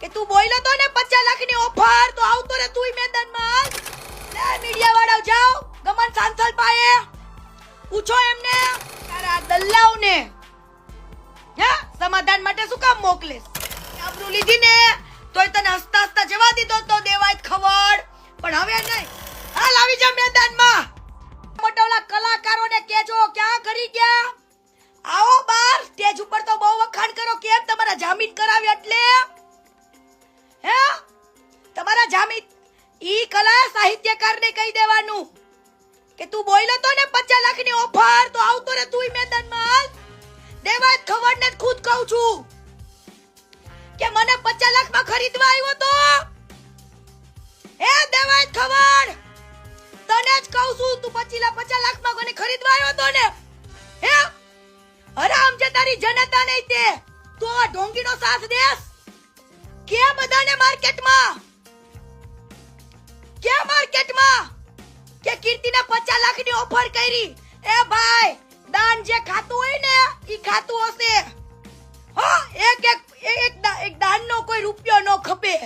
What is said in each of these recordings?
કે તું બોલ્યો તો ને પચાસ લાખની ઓફર તો આવતો રે તુંય મેદાનમાં. લે મીડિયા વાળા જાઓ, ગમન સાંસલ પાએ પૂછો એમને, તારા દલ્લાઓને. હે, સમાધાન માટે શું કામ મોકલેસ આબરૂ લીધી ને તોય તને હસતા હસતા જવા દીધો તો દેવાય ખબર. પણ હવે નહીં. હાલ આવી જા મેદાનમાં. મોટા ઓલા કલાકારોને કેજો ક્યાં કરી ગયા? આવો બાર. સ્ટેજ ઉપર તો બહુ વખાણ કરો, કેમ તમારા જામીન કરાવ્યા એટલે? હે? તમારા જામીન ઈ કલા સાહિત્યકારને કહી દેવાનું કે તું બોલ્યો તો ને પચાસ લાખની ઓફર, તો આવતો રે તુંય મેદાનમાં. દેવા જ ખબર ને જ ખુદ કહું છું કે મને પચાસ લાખમાં ખરીદવા આવ્યો તો? હે દેવા ખબર તને જ કહું છું, તું પચીલા પચાસ લાખમાં કોને ખરીદવા આવ્યો તો ને? હે? હરામ છે તારી જનતા નહીં તે. તું આ ઢોંગીનો સાથ દેસ કે બધાને માર્કેટમાં? કે માર્કેટમાં? કે કીર્તિને પચાસ લાખની ઓફર કરી. એ ભાઈ, દાન જે ખાતું હોય ને, ઈ ખાતું હશે. હો, એક એક, એક- એક દાનનો કોઈ રૂપિયો નો ખપે.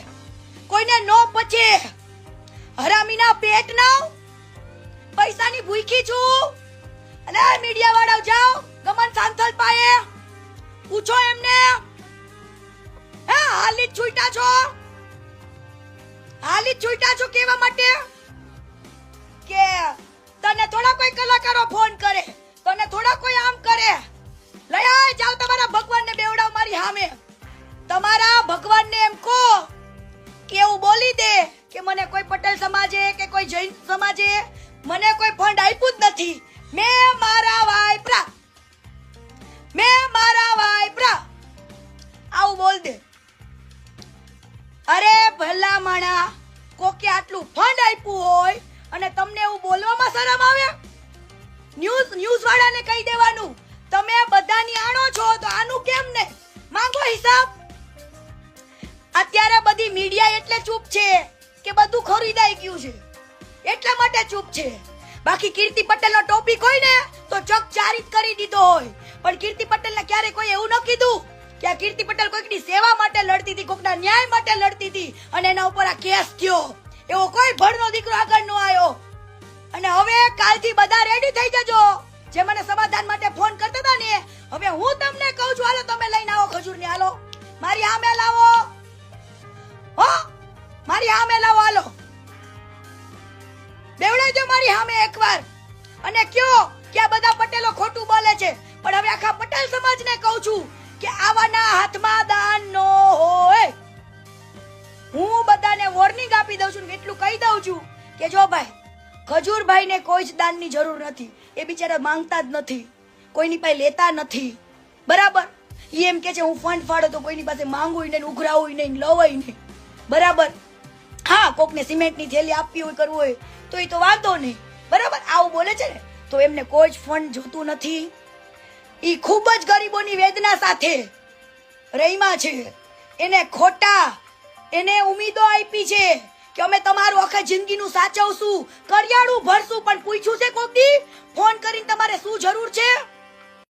કોઈને નો પચે. હરામીના પેટ ના પૈસાની ભૂખી છું. અને મીડિયા વાળા જાઓ, ગમન સાંસલ પાએ પૂછો એમને. હાલી છૂટા છો? હાલી છૂટા છો કેવા માટે? કે તને થોડા કોઈ કલાકારો ફોન કરે, તને થોડા કોઈ આમ કરે. લઈ આય જાવ તમારા ભગવાનને બેવડાવ મારી સામે. તમારા ભગવાનને એમ કહો કે એવું બોલી દે કે મને કોઈ પટેલ સમાજે કે કોઈ જૈન સમાજે મને કોઈ ફંડ આપ્યું જ નથી. મેં મારા વાયપરા મેં મારા વાયપરા અરે ભલા માણા કોકે આટલું ફંડ આપ્યું હોય અને તમને એવું બોલવામાં શરમ આવે? ન્યૂઝ ન્યૂઝ વાળાને કહી દેવાનું. તમે બધાની આણો છો તો આનું કેમ ને? માંગો હિસાબ. અત્યારે બધી મીડિયા એટલે ચૂપ છે કે બધું ખરીદાઈ ગયું છે. એટલા માટે ચૂપ છે. બાકી કીર્તિ પટેલનો ટોપિક હોય ને, તો ચકચારિત કરી દીધો હોય. પણ કીર્તિ પટેલને ક્યારે કોઈ એવું ન કીધું. કે આ કીર્તિ પટેલ કોઈકની સેવા માટે લડતી હતી કોઈકના ન્યાય માટે લડતી હતી અને એના ઉપર આ કેસ થયો. એવો કોઈ ભણનો દીકરો આગળ નો આવ્યો. અને હવે કાલથી બધા રેડી થઈ જજો. જે મને સમાધાન માટે ફોન કરતા હતા ને, હવે હું તમને કહું છું, હાલો તમે લઈને આવો ખજૂર ને હાલો. મારી આમે લાવો. હો, મારી આમે લાવો, હાલો. બેવડાવજો મારી સામે એકવાર. અને કયો કે આ બધા પટેલો ખોટું બોલે છે. પણ હવે આખા પટેલ સમાજને કહું છું કે આવાના હાથમાં દાન નો હોય. હું બધાને વોર્નિંગ આપી દઉં છું એટલું કહી દઉં છું કે જો ભાઈ, ખજૂરભાઈને કોઈ જ દાનની જરૂર નથી. એ બિચારા માંગતા જ નથી. કોઈની પાસે લેતા નથી. બરાબર? એ એમ કે છે, હું ફંડ ફાડો તો કોઈની પાસે માંગું નહીં ઉઘરાવું નહીં, લવાય નહીં. બરાબર? હા, કોકને સિમેન્ટની થેલી આપવી હોય, કરવું હોય, તો એ તો વાંધો નહીં. બરાબર? આવું બોલે છે ને, તો એમને કોઈ જ ફંડ જોતું નથી. ઈ ખૂબ જ ગરીબોની વેદના સાથે રહીમાં છે. એને ખોટા, એને ઉમીદો આપી છે કે અમે તમારું આખા જિંદગીનું સાચવશું, કરિયાણું ભરશું. પણ પૂછ્યું છે કોક ફોન કરીને તમારે શું જરૂર છે?